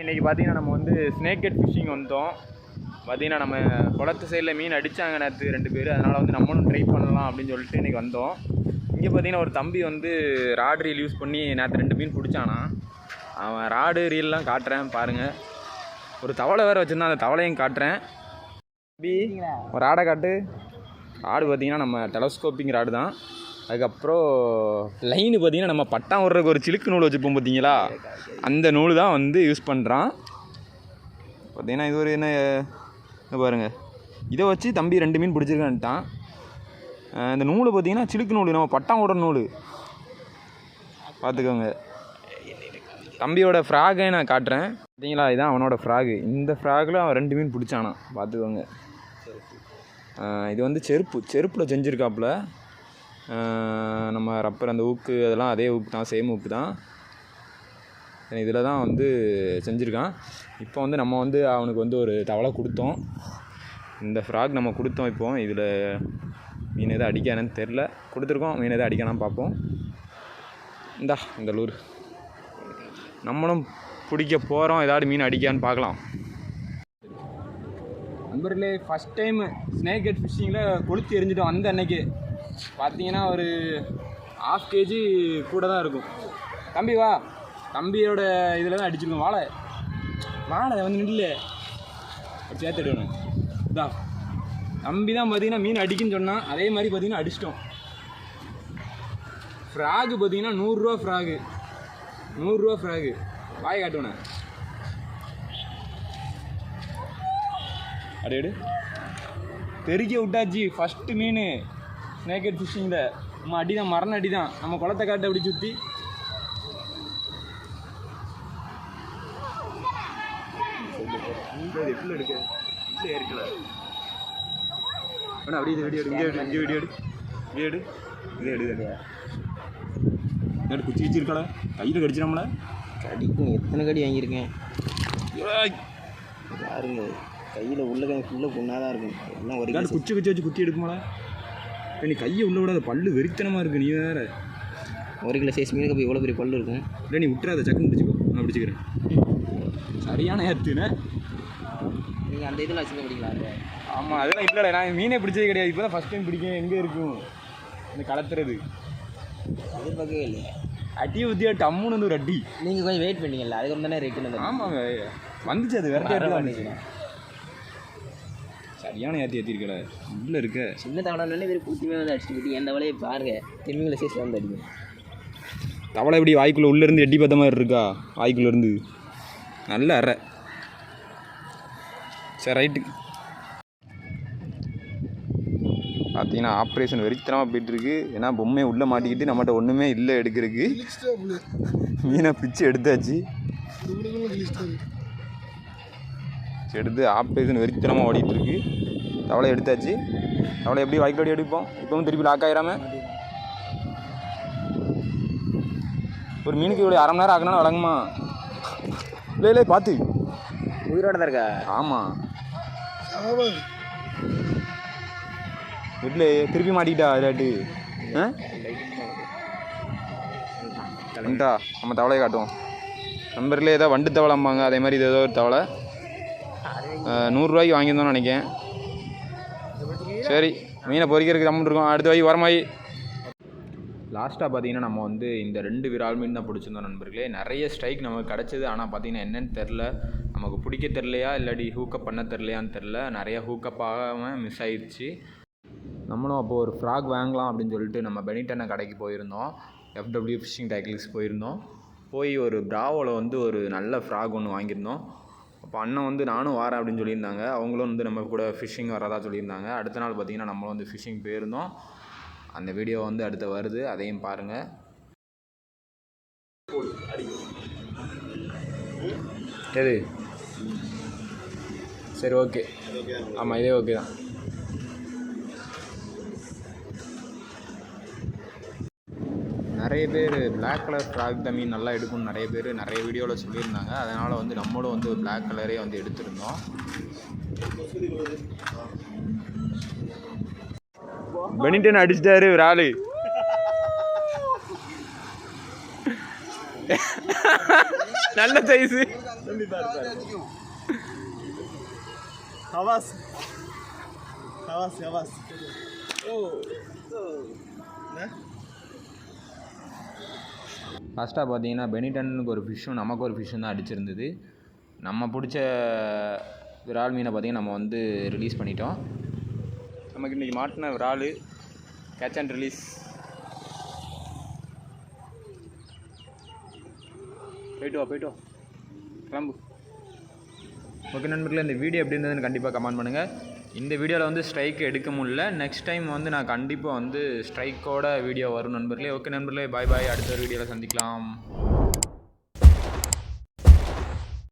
இன்றைக்கி பார்த்தீங்கன்னா நம்ம வந்து ஸ்னேக் ஹெட் ஃபிஷிங் வந்தோம். பார்த்தீங்கன்னா நம்ம குளத்து சைடில் மீன் அடித்தாங்க நேற்று ரெண்டு பேர். அதனால் வந்து நம்மளும் ட்ரை பண்ணலாம் அப்படின்னு சொல்லிட்டு இன்றைக்கி வந்தோம். இங்கே பார்த்தீங்கன்னா ஒரு தம்பி வந்து ராட் ரீல் யூஸ் பண்ணி நேற்று ரெண்டு மீன் பிடிச்சானா. அவன் ராடு ரீல்லாம் காட்டுறேன் பாருங்கள் ஒரு தவளை வேறு வச்சுருந்தான். அந்த தவளையும் காட்டுறேன். தம்பி ஒரு ராடை காட்டு. ராடு பார்த்தீங்கன்னா நம்ம டெலஸ்கோப்பிங் ராடு தான். அதுக்கப்புறம் லைனு பார்த்தீங்கன்னா நம்ம பட்டம் விடுறதுக்கு ஒரு சிலுக்கு நூல் வச்சுப்போம் பார்த்தீங்களா? அந்த நூல் தான் வந்து யூஸ் பண்ணுறான் பார்த்தீங்கன்னா இது ஒரு என்ன பாருங்கள் பாருங்க. இதை வச்சு தம்பி ரெண்டு மீன் பிடிச்சிருக்கான்ட்டான். இந்த நூல் பார்த்தீங்கன்னா சிலுக்கு நூல் நம்ம பட்டம் விடுற நூல். பார்த்துக்கோங்க. தம்பியோட ஃப்ராகை நான் காட்டுறேன். பார்த்தீங்களா? இதான் அவனோட ஃப்ராகு. இந்த ஃப்ராகில் அவன் ரெண்டு மீன் பிடிச்சானான் பார்த்துக்கோங்க. இது வந்து செருப்பு. செருப்பில் செஞ்சுருக்காப்புல. நம்ம ரப்பர் அந்த ஊக்கு அதெல்லாம் அதே ஊக்கு தான் சேம் ஊக்கு தான். இதில் தான் வந்து செஞ்சுருக்கான். இப்போ வந்து நம்ம வந்து அவனுக்கு வந்து ஒரு தவளை கொடுத்தோம். இந்த ஃப்ராக் நம்ம கொடுத்தோம் இப்போ. இதில் மீன் எதுவும் அடிக்கானு தெரில கொடுத்துருக்கோம். மீன் எதுவும் அடிக்கானான்னு பார்ப்போம். இந்தா இந்த லூர். நம்மளும் பிடிக்க போகிறோம் ஏதாவது மீன் அடிக்கான்னு பார்க்கலாம். நண்பர்களே ஃபஸ்ட் டைம் ஸ்னேக் ஹெட் ஃபிஷ்ஷிங்கில் கொளுத்தி எரிஞ்சிட்டோம் அந்த அன்னைக்கு. பார்த்தீங்கன்னா ஒரு ஆஃப் கேஜி கூட தான் இருக்கும். தம்பி வா. தம்பியோட இதில் தான் அடிச்சிருக்கோம். வாழை. வாழை வந்து நில்லு சேர்த்துடுவேன் இதா. தம்பி தான் பார்த்தீங்கன்னா மீன் அடிக்குன்னு சொன்னால் அதே மாதிரி பார்த்தீங்கன்னா அடிச்சிட்டோம். ஃப்ராகு பார்த்தீங்கன்னா நூறுரூவா ஃப்ராகு நூறுரூவா ஃப்ராகு வாய் காட்டுவேண்ணே அடையடு தெருக்கி விட்டாச்சு. ஃபஸ்ட்டு மீன். ஸ்னேக்கட் ஃபிஷ்ஷிங்கில் நம்ம அடி தான் மரண அடி தான் நம்ம குளத்தை காட்டு அப்படி சுற்றி அப்படியே வீடியோ எடு இங்கே இங்கே வீடியோ எடு இங்கே எடு இங்கே எடு இங்கே எடு. குச்சி வச்சிருக்கல கையில் கடிச்சு நம்மளை கடிக்கும் எத்தனை கடி வாங்கியிருக்கேன்? பாருங்க கையில் உள்ள கை ஃபுல்லாக புண்ணாக தான் இருக்கும். எல்லாம் ஒரு குச்சி குச்சி வச்சு குத்தி எடுக்குமாடா? நீ கையை உள்ள விடாத பல்லு வெறித்தனமாக இருக்கு நீ வேற. ஒரு கிலோ சைஸ் மீனுக்கு போய் இவ்வளோ பெரிய பல்லு இருக்கும். இல்லை நீ விட்டுறாத சக்குன்னு பிடிச்சிக்கோ நான் பிடிச்சிக்கிறேன். சரியான ஏத்துனே நீங்கள் அந்த இதில் வச்சுருந்த பிடிக்கலாம் ஆமாம் அதெல்லாம் இல்லைடா நான் மீனே பிடிச்சது கிடையாது. இப்போ தான் ஃபஸ்ட் டைம் பிடிக்கும் எங்கே இருக்கும்? இந்த கலத்துறது எதிர்பார்க்கவே இல்லை அடி ஊற்றியா டம்முன்னு வந்து ஒரு அடி. நீங்கள் கொஞ்சம் வெயிட் பண்ணீங்கல்ல அதுக்கு தானே ரேட்டு வந்து ஆமாங்க வந்துச்சு அது வேற சரியான ஏற்றி ஏற்றிருக்கல உள்ளே இருக்க. சின்ன தவணை பேர் கூட்டியுமே வந்து அடிச்சுட்டு போயிட்டு எந்த வலையை பாருங்க திரும்பிங்கள சைஸில் வந்து அடிக்கும் தவளை எப்படி வாய்க்குள்ளே உள்ளேருந்து எட்டி பார்த்த மாதிரி இருக்கா? வாய்க்குள்ளேருந்து நல்ல அறை. சரி ரைட்டு பார்த்தீங்கன்னா ஆப்ரேஷன் வெறித்தனமாக போயிட்டுருக்கு. ஏன்னா பொம்மையை உள்ளே மாட்டிக்கிட்டு நம்மகிட்ட ஒன்றுமே இல்லை எடுக்கிறதுக்கு. மீனை பிச்சு எடுத்தாச்சு. எடுத்து ஆப்ரேஷன் வெறித்தனமாக ஓடிட்டு இருக்கு தவளை எடுத்தாச்சு. தவளை எப்படி வாய்க்குள்ள எடுப்போம்? இப்போவும் திருப்பி லாக் ஆயிராம? ஒரு மீனுக்கு இவ்வளோ அரை மணி நேரம் ஆகணும் வழங்குமா? இல்லை இல்லை பார்த்து உயிரோட தான் இருக்கா? ஆமாம். வீட்டில் திருப்பி மாட்டிக்கிட்டா இல்லாட்டி? ஆ? நம்ம தவளையை காட்டுவோம். நம்பரில் ஏதோ வண்டு தவளைம்பாங்க. அதே மாதிரி இது ஏதோ ஒரு தவளை. நூறுரூவாய்க்கு வாங்கியிருந்தோம்னு நினைக்கிறேன். சரி மீனை பொறிக்கிறதுக்கு அமௌண்ட் இருக்கும். அடுத்த வாய் வரமாயி லாஸ்ட்டாக பார்த்தீங்கன்னா நம்ம வந்து இந்த ரெண்டு விரால் மீன் தான் பிடிச்சிருந்தோம் நண்பர்களே. நிறைய ஸ்ட்ரைக் நமக்கு கிடச்சிது. ஆனால் பார்த்தீங்கன்னா என்னன்னு தெரில நமக்கு பிடிக்க தெரிலையா இல்லாட்டி ஹூக்கப் பண்ண தெரிலையான்னு தெரில நிறைய ஹூக்கப் ஆகாமல் மிஸ் ஆயிடுச்சு நம்மளும் அப்போது ஒரு ஃப்ராக் வாங்கலாம் அப்படின்னு சொல்லிட்டு நம்ம பெனிட்டனை கடைக்கு போயிருந்தோம். எஃப்டபிள்யூ ஃபிஷிங் டைக்கிள்ஸ் போயிருந்தோம். போய் ஒரு பிராவோவில் வந்து ஒரு நல்ல ஃப்ராக் ஒன்று வாங்கியிருந்தோம். அப்போ அண்ணன் வந்து நானும் வரேன் அப்படின்னு சொல்லியிருந்தாங்க. அவங்களும் வந்து நம்ம கூட ஃபிஷ்ஷிங் வரதா சொல்லியிருந்தாங்க. அடுத்த நாள் பார்த்தீங்கன்னா நம்மளும் வந்து ஃபிஷிங் போயிருந்தோம். அந்த வீடியோ வந்து அடுத்து வருது. அதையும் பாருங்கள் எது சரி ஓகே ஆமாம் இதே ஓகே தான். நிறைய பேர் Black கலர் ஃப்ராக் த மீன் நல்லா எடுக்கும்னு நிறைய பேர் நிறைய வீடியோவில் சொல்லியிருந்தாங்க. அதனால் வந்து நம்மளும் வந்து Black கலரே வந்து எடுத்திருந்தோம். பெனிட்டன் அடிச்சிட்டாரு ஒரு ஆளு நல்ல சைஸு ஹவாஸ். ஹவாஸ் ஹவாஸ். ஓ ஓ. என்ன? ஃபஸ்ட்டாக பார்த்தீங்கன்னா பெனிடனுக்கு ஒரு ஃபிஷ்ஷும் நமக்கு ஒரு ஃபிஷ்ஷும் தான் அடிச்சிருந்தது. நம்ம பிடிச்ச விரால் மீனை பார்த்தீங்கன்னா நம்ம வந்து ரிலீஸ் பண்ணிட்டோம். நமக்கு இன்றைக்கி மாட்டின விரால் கேட்ச் அண்ட் ரிலீஸ் போயிட்டு வா போயிட்டு வா. கிளம்பு. ஓகே நண்பர்களே இந்த வீடியோ எப்படி இருந்ததுன்னு கண்டிப்பாக கமெண்ட் பண்ணுங்கள் இந்த வீடியோவில் வந்து ஸ்ட்ரைக் எடுக்க முடியல. நெக்ஸ்ட் டைம் வந்து நான் கண்டிப்பாக வந்து ஸ்ட்ரைக்கோட வீடியோ வரும் நண்பர்களே. ஓகே நண்பர்களே பாய் பாய் அடுத்த ஒரு வீடியோவில் சந்திக்கலாம்.